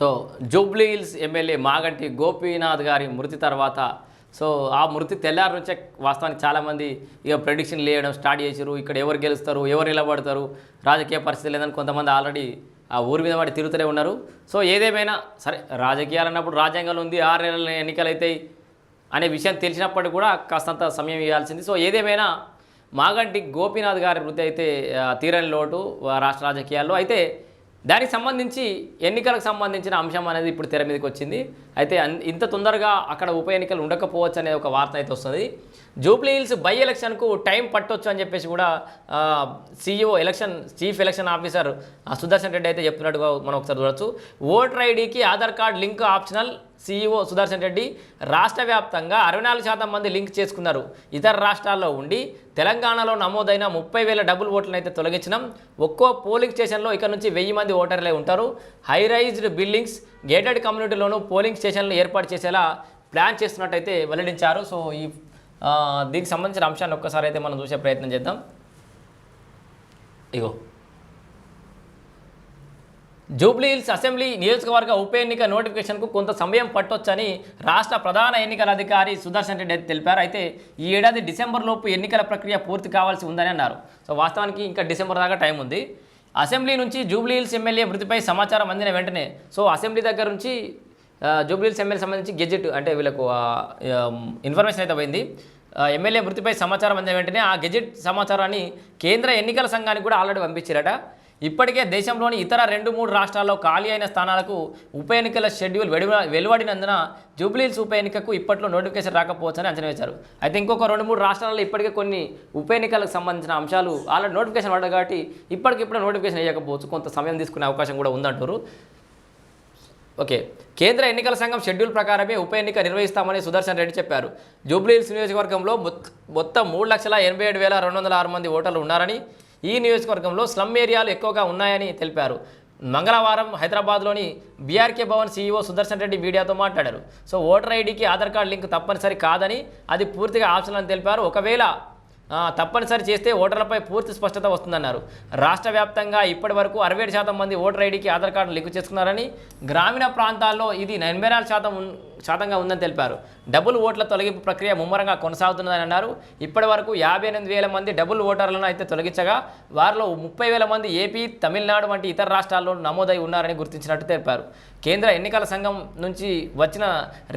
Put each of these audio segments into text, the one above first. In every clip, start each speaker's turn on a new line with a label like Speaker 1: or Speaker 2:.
Speaker 1: So Jubilee Hills MLA Maganti Gopinath గారి మృతి తర్వాత సో ఆ మృతి తెల్లారి నుంచే వాస్తవానికి చాలామంది ఇక ప్రెడిక్షన్ లేయడం స్టార్ట్ చేశారు ఇక్కడ ఎవరు గెలుస్తారు ఎవరు నిలబడతారు రాజకీయ పరిస్థితి లేదని కొంతమంది ఆల్రెడీ ఆ ఊరి మీద వాడి తిరుగుతూనే ఉన్నారు. సో ఏదేమైనా సరే రాజకీయాలు అన్నప్పుడు రాజ్యాంగంలో ఉంది ఆరు నెలల ఎన్నికలు అవుతాయి అనే విషయం తెలిసినప్పటికీ కూడా కాస్తంత సమయం ఇవ్వాల్సింది. సో ఏదేమైనా మాగంటి గోపీనాథ్ గారి మృతి అయితే తీరని లోటు రాష్ట్ర రాజకీయాల్లో. అయితే దానికి సంబంధించి ఎన్నికలకు సంబంధించిన అంశం అనేది ఇప్పుడు తెర మీదకి వచ్చింది. అయితే ఇంత తొందరగా అక్కడ ఉప ఎన్నికలు ఉండకపోవచ్చు అనే ఒక వార్త అయితే వస్తుంది. జూబ్లీ హిల్స్ బై ఎలక్షన్కు టైం పట్టొచ్చు అని చెప్పేసి కూడా CEO election chief election officer Sudarshan Reddy అయితే చెప్తున్నట్టుగా మనం ఒకసారి చూడొచ్చు. ఓటర్ ఐడికి Aadhaar card link optional CEO Sudarshan Reddy రాష్ట్ర వ్యాప్తంగా అరవై నాలుగు శాతం మంది లింక్ చేసుకున్నారు. ఇతర రాష్ట్రాల్లో ఉండి తెలంగాణలో నమోదైన ముప్పై వేల డబుల్ ఓట్లను అయితే తొలగించినాం ఒక్కో పోలింగ్ స్టేషన్లో ఇక్కడ నుంచి వెయ్యి మంది ఓటర్లే ఉంటారు. హైరైజ్డ్ బిల్డింగ్స్ గేటెడ్ కమ్యూనిటీలోనూ పోలింగ్ స్టేషన్లు ఏర్పాటు చేసేలా ప్లాన్ చేస్తున్నట్టయితే వెల్లడించారు. సో ఈ దీనికి సంబంధించిన అంశాన్ని ఒక్కసారి అయితే మనం చూసే ప్రయత్నం చేద్దాం. ఇగో. జూబ్లీ హిల్స్ అసెంబ్లీ నియోజకవర్గ ఉప ఎన్నిక నోటిఫికేషన్కు కొంత సమయం పట్టొచ్చని రాష్ట్ర ప్రధాన ఎన్నికల అధికారి సుదర్శన్ రెడ్డి అయితే తెలిపారు. అయితే ఈ ఏడాది డిసెంబర్ లోపు ఎన్నికల ప్రక్రియ పూర్తి కావాల్సి ఉందని అన్నారు. సో వాస్తవానికి ఇంకా డిసెంబర్ దాకా టైం ఉంది. అసెంబ్లీ నుంచి జూబ్లీ హిల్స్ ఎమ్మెల్యే మృతిపై సమాచారం అందిన వెంటనే సో అసెంబ్లీ దగ్గర నుంచి జూబ్లీ హిల్స్ ఎమ్మెల్యే సంబంధించి గెజెట్ అంటే వీళ్ళకు ఇన్ఫర్మేషన్ అయితే పోయింది. ఎమ్మెల్యే మృతిపై సమాచారం అందిన వెంటనే ఆ గెజెట్ సమాచారాన్ని కేంద్ర ఎన్నికల సంఘానికి కూడా ఆల్రెడీ పంపించారట. ఇప్పటికే దేశంలోని ఇతర రెండు మూడు రాష్ట్రాల్లో ఖాళీ అయిన స్థానాలకు ఉప ఎన్నికల షెడ్యూల్ వెలువ వెలువడినందున జూబ్లీహిల్స్ ఉప ఎన్నికకు ఇప్పట్లో నోటిఫికేషన్ రాకపోవచ్చని అంచనా వేశారు. అయితే ఇంకొక రెండు మూడు రాష్ట్రాల్లో ఇప్పటికే కొన్ని ఉప ఎన్నికలకు సంబంధించిన అంశాలు ఆల్రెడీ నోటిఫికేషన్ పడ్డాయి కాబట్టి ఇప్పటికిప్పుడు నోటిఫికేషన్ వేయకపోవచ్చు. కొంత సమయం తీసుకునే అవకాశం కూడా ఉందంటారు. ఓకే. కేంద్ర ఎన్నికల సంఘం షెడ్యూల్ ప్రకారమే ఉప ఎన్నిక నిర్వహిస్తామని సుదర్శన్ రెడ్డి చెప్పారు. జూబ్లీహిల్స్ నియోజకవర్గంలో మొత్తం మూడు లక్షల ఎనభై ఏడు వేల రెండు వందల ఆరు మంది ఓటర్లు ఉన్నారని ఈ నియోజకవర్గంలో స్లమ్ ఏరియాలు ఎక్కువగా ఉన్నాయని తెలిపారు. మంగళవారం హైదరాబాద్లోని బీఆర్కే భవన్ సీఈఓ సుదర్శన్ రెడ్డి మీడియాతో మాట్లాడారు. సో ఓటర్ ఐడికి ఆధార్ కార్డు లింక్ తప్పనిసరి కాదని అది పూర్తిగా ఆప్షన్ అని తెలిపారు. ఒకవేళ తప్పనిసరి చేస్తే ఓటర్లపై పూర్తి స్పష్టత వస్తుందన్నారు. రాష్ట్ర వ్యాప్తంగా ఇప్పటి వరకు అరవై శాతం మంది ఓటర్ ఐడికి ఆధార్ కార్డు లింక్ చేసుకున్నారని గ్రామీణ ప్రాంతాల్లో ఇది ఎనభై నాలుగు శాతం శాతంగా ఉందని తెలిపారు. డబుల్ ఓట్ల తొలగింపు ప్రక్రియ ముమ్మరంగా కొనసాగుతున్నదని అన్నారు. ఇప్పటి వరకు యాభై ఎనిమిది వేల మంది డబుల్ ఓటర్లను అయితే తొలగించగా వారిలో ముప్పై వేల మంది ఏపీ తమిళనాడు వంటి ఇతర రాష్ట్రాల్లో నమోదై ఉన్నారని గుర్తించినట్టు తెలిపారు. కేంద్ర ఎన్నికల సంఘం నుంచి వచ్చిన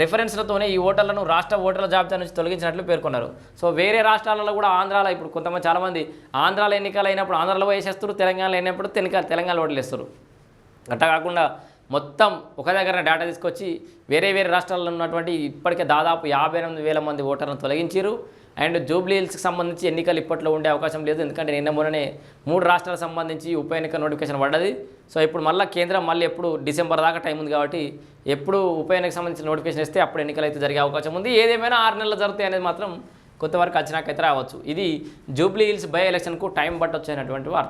Speaker 1: రెఫరెన్స్లతోనే ఈ ఓటర్లను రాష్ట్ర ఓటర్ల జాబితా నుంచి తొలగించినట్లు పేర్కొన్నారు. సో వేరే రాష్ట్రాలలో కూడా ఆంధ్రాలో ఇప్పుడు కొంతమంది చాలామంది ఆంధ్రాలో ఎన్నికలు అయినప్పుడు ఆంధ్రాలో వేసేస్తారు తెలంగాణలో అయినప్పుడు తెలంగాణ తెలంగాణ ఓట్లు వేస్తారు అట్లా కాకుండా మొత్తం ఒక దగ్గర డేటా తీసుకొచ్చి వేరే వేరే రాష్ట్రాల్లో ఉన్నటువంటి ఇప్పటికే దాదాపు యాభై ఎనిమిది వేల మంది ఓటర్లను తొలగించారు అండ్ జూబ్లీ హిల్స్కి సంబంధించి ఎన్నికలు ఇప్పట్లో ఉండే అవకాశం లేదు. ఎందుకంటే నిన్న మొన్ననే మూడు రాష్ట్రాలకు సంబంధించి ఉప ఎన్నిక నోటిఫికేషన్ పడ్డది. సో ఇప్పుడు మళ్ళీ కేంద్రం మళ్ళీ ఎప్పుడు డిసెంబర్ దాకా టైం ఉంది కాబట్టి ఎప్పుడు ఉప ఎన్నికకు సంబంధించిన నోటిఫికేషన్ ఇస్తే అప్పుడు ఎన్నికలు అయితే జరిగే అవకాశం ఉంది. ఏదేమైనా ఆరు నెలలు జరుగుతాయి అనేది మాత్రం కొంతవరకు అంచనాకైతే రావచ్చు. ఇది జూబ్లీ హిల్స్ బై ఎలక్షన్కు టైం పట్టొచ్చు అనేటువంటి వార్త.